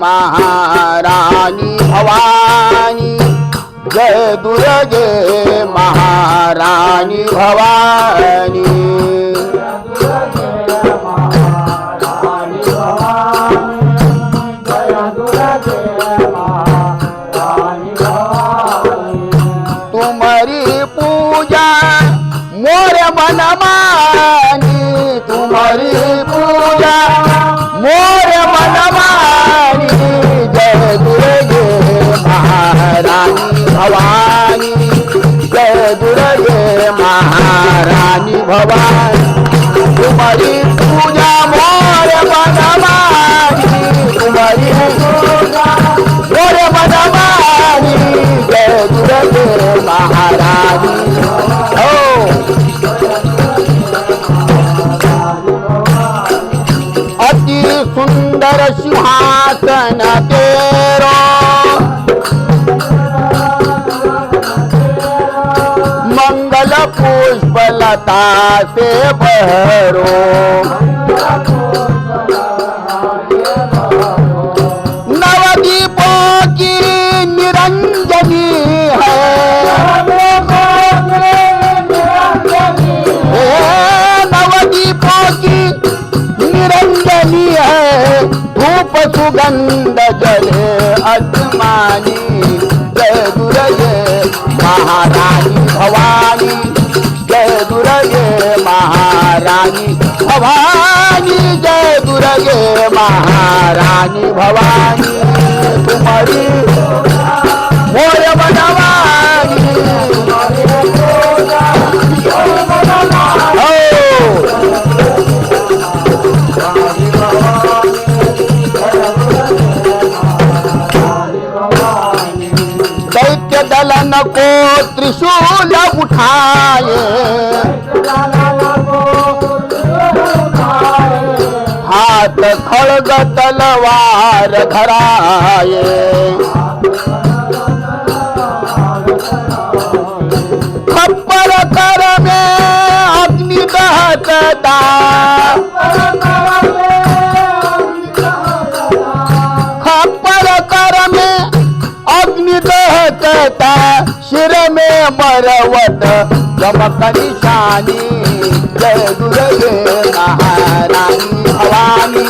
महाराणी भवानी। जय दुर्गे महारानी भवानी। तुम्हारी पूजा मोर मनमानी तुम्हारी महारानी भवानी तुम्हारी पूजा मोर मोर महारानी। अति सुंदर सिंहासन तेरो। मंगल पुष्प लता से बहरो नवदीपों की निरंजनी है। नवदीपों की निरंजनी है। धूप सुगंध जले आसमानी, जय दुर्गे महारानी दुर्गे महारानी। भवानी जय दुर्गे महारानी। भवानी तुम्हारी मोर बनवानी। दलन को त्रिशूल उठाए। खड़ग तलवार धराए खप्पर कर में अग्नि दहकता खप्पर कर में अग्नि सिर में मरवत चमक निशानी जय दुर्गे महारानी, भवानी,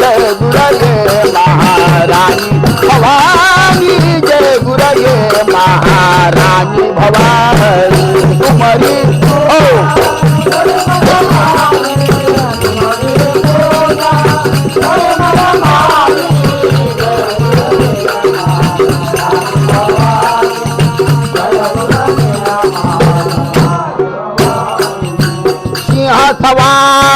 जय दुर्गे महारानी, भवानी, जय दुर्गे महारानी, भवानी तुम्हारी ओ।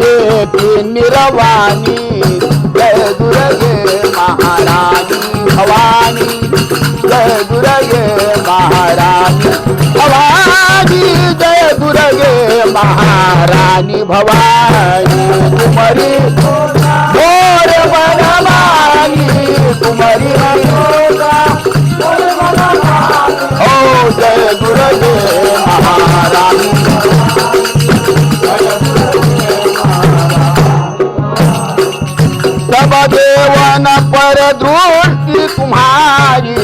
देती निरवानी जय दुर्गे महारानी भवानी जय दुर्गे महारानी भवानी जय दुर्गे महारानी भवानी तुम्हारी मोर बनवानी तुम्हारी सब देवन पर दृष्टि तुम्हारी।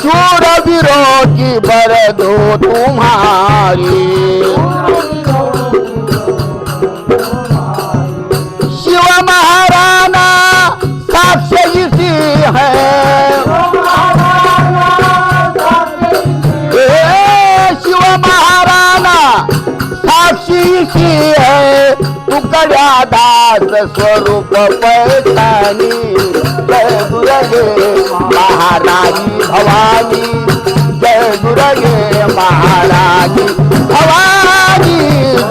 सूर विरोधी बर दो तुम्हारी। साक्षी की है तुकड्या दास स्वरूप पैठानी जय दुर्गे महारानी भवानी. जय दुर्गे महारानी भवानी. भवानी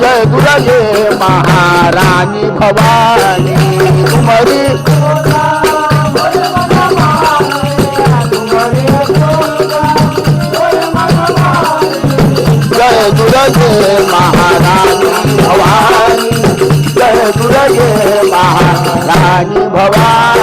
जय दुर्गे महारानी भवानी. तुम्हारी भवानी